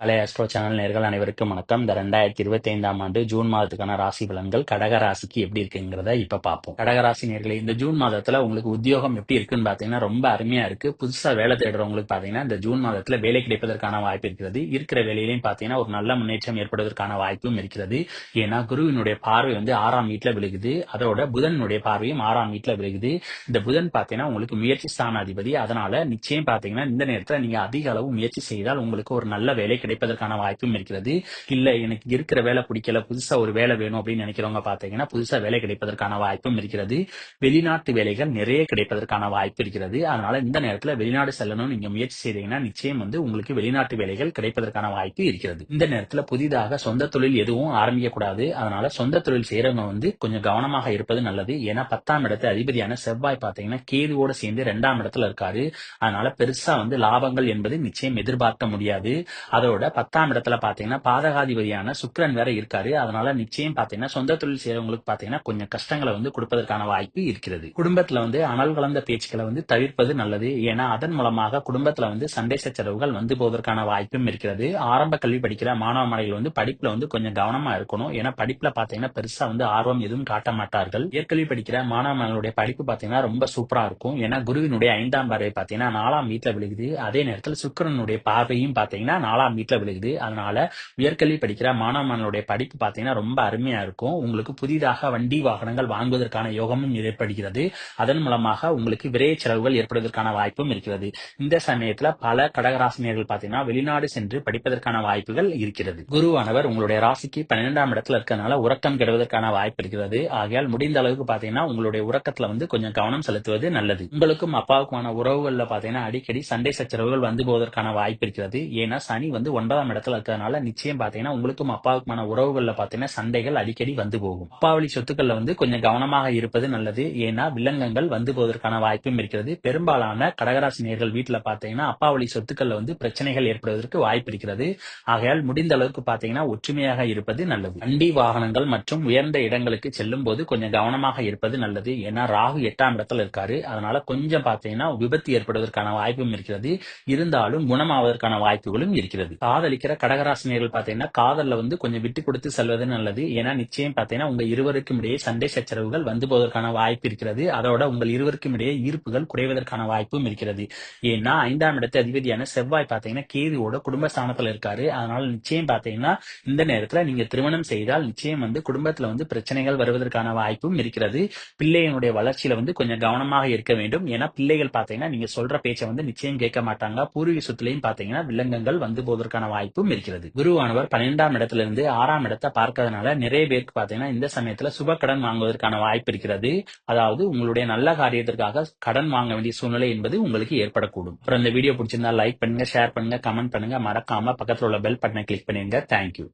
கலை astro channel நேர்கள் அனைவருக்கும் வணக்கம். இந்த ரெண்டாயிரத்தி இருபத்தி ஐந்தாம் ஆண்டு ஜூன் மாதத்துக்கான ராசி பலன்கள் கடக ராசிக்கு எப்படி இருக்குங்கிறத இப்ப பார்ப்போம். கடகராசி நேர்களை இந்த ஜூன் மாதத்துல உங்களுக்கு உத்தியோகம் எப்படி இருக்குன்னு பாத்தீங்கன்னா ரொம்ப அருமையா இருக்கு. புதுசா வேலை தேடுறவங்களுக்கு பாத்தீங்கன்னா இந்த ஜூன் மாதத்துல வேலை கிடைப்பதற்கான வாய்ப்பு இருக்கிறது. இருக்கிற வேலையிலையும் பாத்தீங்கன்னா ஒரு நல்ல முன்னேற்றம் ஏற்படுவதற்கான வாய்ப்பும் இருக்கிறது. ஏன்னா குருவினுடைய பார்வை வந்து ஆறாம் வீட்டுல விழுகுது. அதோட புதனுடைய பார்வையும் ஆறாம் வீட்டுல விழுகுது. இந்த புதன் பாத்தீங்கன்னா உங்களுக்கு முயற்சி ஸ்தானாதிபதி. அதனால நிச்சயம் பாத்தீங்கன்னா இந்த நேரத்துல நீங்க அதிக அளவு முயற்சி செய்தால் உங்களுக்கு ஒரு நல்ல வேலை கிடைப்பதற்கான வாய்ப்பும் இருக்கிறது. இல்ல எனக்கு இருக்கிற வேலை பிடிக்கல புதுசா ஒரு வேலை வேணும் அப்படின்னு நினைக்கிறவங்க பாத்தீங்கன்னா புதுசா வேலை கிடைப்பதற்கான வாய்ப்பும் இருக்கிறது. வெளிநாட்டு வேலைகள் நிறைய கிடைப்பதற்கான வாய்ப்பு இருக்கிறது. அதனால இந்த நேரத்துல வெளிநாடு செல்லணும்னு நீங்க முயற்சி செய்தீங்கன்னா நிச்சயம் வந்து உங்களுக்கு வெளிநாட்டு வேலைகள் கிடைப்பதற்கான வாய்ப்பு இருக்கிறது. இந்த நேரத்துல புதிதாக சொந்த தொழில் எதுவும் ஆரம்பிக்க கூடாது அதனால சொந்த தொழில் செய்யறவங்க வந்து கொஞ்சம் கவனமாக இருப்பது நல்லது. ஏன்னா பத்தாம் இடத்து அதிபதியான செவ்வாய் பாத்தீங்கன்னா கேதுவோட சேர்ந்து ரெண்டாம் இடத்துல இருக்காரு. அதனால பெருசா வந்து லாபங்கள் என்பது நிச்சயம் எதிர்பார்க்க முடியாது. அதோட பத்தாம் இடத்துல பாத்தீங்கன்னா பாதகாதிபதியான சுக்கரன் வேற இருக்காரு. அதனால நிச்சயம் பாத்தீங்கன்னா சொந்த தொழில் செய்யறவங்களுக்கு பாத்தீங்கன்னா கொஞ்சம் கஷ்டங்களை வந்து கொடுப்பதற்கான வாய்ப்பு இருக்கிறது. குடும்பத்துல வந்து அனல் கலந்த பேச்சுக்களை வந்து தவிர்ப்பது நல்லது. ஏன்னா அதன் மூலமாக குடும்பத்துல வந்து சண்டை சச்சரவுகள் வந்து போவதற்கான வாய்ப்பும் இருக்கிறது. ஆரம்ப கல்வி படிக்கிற மாணவ மாணவிகள் வந்து படிப்புல வந்து கொஞ்சம் கவனமா இருக்கணும். ஏன்னா படிப்புல பாத்தீங்கன்னா பெருசா வந்து ஆர்வம் எதுவும் காட்ட மாட்டார்கள். ஏற்கல்வி படிக்கிற மாணவ மாணவர்களுடைய படிப்பு பாத்தீங்கன்னா ரொம்ப சூப்பரா இருக்கும். ஏன்னா குருவினுடைய ஐந்தாம் பார்வை பாத்தீங்கன்னா நாலாம் வீட்டுல விழுகுது. அதே நேரத்தில் சுக்கிரனுடைய பார்வையும் பாத்தீங்கன்னா நாலாம் வீட்டுல விழுகுது. அதனால உயர்கல்வி படிக்கிற மாணவ மாணவனுடைய படிப்பு பாத்தீங்கன்னா ரொம்ப அருமையா இருக்கும். உங்களுக்கு புதிதாக வண்டி வாகனங்கள் வாங்குவதற்கான யோகமும் ஏற்படுகிறது. அதன் மூலமாக உங்களுக்கு விரைய செலவுகள் ஏற்படுவதற்கான வாய்ப்பும் இருக்கிறது. இந்த சமயத்துல பல கடகராசினியர்கள் பார்த்தீங்கன்னா வெளிநாடு சென்று படிப்பதற்கான வாய்ப்புகள் இருக்கிறது. குருவானவர் உங்களுடைய ராசிக்கு பன்னிரெண்டாம் இடத்துல இருக்கிறதுனால உறக்கம் கெடுவதற்கான வாய்ப்பு இருக்கிறது. ஆகையால் முடிந்த அளவுக்கு பாத்தீங்கன்னா உங்களுடைய உறக்கத்துல வந்து கொஞ்சம் கவனம் செலுத்துவது நல்லது. உங்களுக்கும் அப்பாவுக்குமான உறவுகள்ல பாத்தீங்கன்னா அடிக்கடி சண்டை சச்சரவுகள் வந்து போவதற்கான வாய்ப்பு இருக்கிறது. ஏன்னா சனி வந்து ஒன்பதாம் இடத்துல இருக்கிறதுனால நிச்சயம் பாத்தீங்கன்னா உங்களுக்கும் அப்பாவுக்குமான உறவுகள்ல பாத்தீங்கன்னா சண்டைகள் அடிக்கடி வந்து போகும். அப்பாவளி சொத்துக்கள்ல வந்து கொஞ்சம் கவனமாக இருப்பது நல்லது. ஏன்னா வில்லங்கங்கள் வந்து போவதற்கான வாய்ப்பும் இருக்கிறது. பெரும்பாலான கடகராசி நேர்கள் வீட்டுல பாத்தீங்கன்னா அப்பாவளி சொத்துக்கள்ல வந்து பிரச்சனைகள் ஏற்படுவதற்கு வாய்ப்பு இருக்கிறது. ஆகையால் முடிந்த அளவுக்கு பாத்தீங்கன்னா ஒற்றுமையாக இருப்பது நல்லது. வண்டி வாகனங்கள் மற்றும் உயர்ந்த இடங்களுக்கு செல்லும் போது கொஞ்சம் கவனமாக இருப்பது நல்லது. ஏன்னா ராகு எட்டாம் இடத்துல இருக்காரு. அதனால கொஞ்சம் பாத்தீங்கன்னா விபத்து ஏற்படுவதற்கான வாய்ப்பும் இருக்கிறது. இருந்தாலும் குணமாவதற்கான வாய்ப்புகளும் இருக்கிறது. காதலிக்கிற கடகராசினியர்கள் பாத்தீங்கன்னா காதல்ல வந்து கொஞ்சம் விட்டு கொடுத்து செல்வது நல்லது. ஏன்னா நிச்சயம் பாத்தீங்கன்னா உங்க இருவருக்கும் இடையே சண்டை சச்சரவுகள் வந்து போவதற்கான வாய்ப்பு இருக்கிறது. அதோட உங்கள் இருவருக்கும் இடையே ஈர்ப்புகள் குறைவதற்கான வாய்ப்பும் இருக்கிறது. ஏன்னா ஐந்தாம் இடத்து அதிபதியான செவ்வாய் பாத்தீங்கன்னா கேதுவோட குடும்பஸ்தானத்துல இருக்காரு. அதனால நிச்சயம் பாத்தீங்கன்னா இந்த நேரத்துல நீங்க திருமணம் செய்தால் நிச்சயம் வந்து குடும்பத்துல வந்து பிரச்சனைகள் வருவதற்கான வாய்ப்பும் இருக்கிறது. பிள்ளையினுடைய வளர்ச்சியில வந்து கொஞ்சம் கவனமாக இருக்க வேண்டும். ஏன்னா பிள்ளைகள் பாத்தீங்கன்னா நீங்க சொல்ற பேச்சை வந்து நிச்சயம் கேட்க மாட்டாங்க. பூர்வீக சொத்துலையும் பாத்தீங்கன்னா வில்லங்கங்கள் வந்து போவதற்கு பார்ப்பதற்கான வாய்ப்பும் இருக்கிறது. குருவானவர் பன்னிரெண்டாம் இடத்துல இருந்து ஆறாம் இடத்தை பார்க்கறதுனால நிறைய பேருக்கு பாத்தீங்கன்னா இந்த சமயத்துல சுப கடன் வாங்குவதற்கான வாய்ப்பு இருக்கிறது. அதாவது உங்களுடைய நல்ல காரியத்திற்காக கடன் வாங்க வேண்டிய சூழ்நிலை என்பது உங்களுக்கு ஏற்படக்கூடும். அப்புறம் இந்த வீடியோ பிடிச்சிருந்தா லைக் பண்ணுங்க ஷேர் பண்ணுங்க கமெண்ட் பண்ணுங்க. மறக்காம பக்கத்துல உள்ள பெல் பட்டனை கிளிக் பண்ணிருங்க. தேங்க்யூ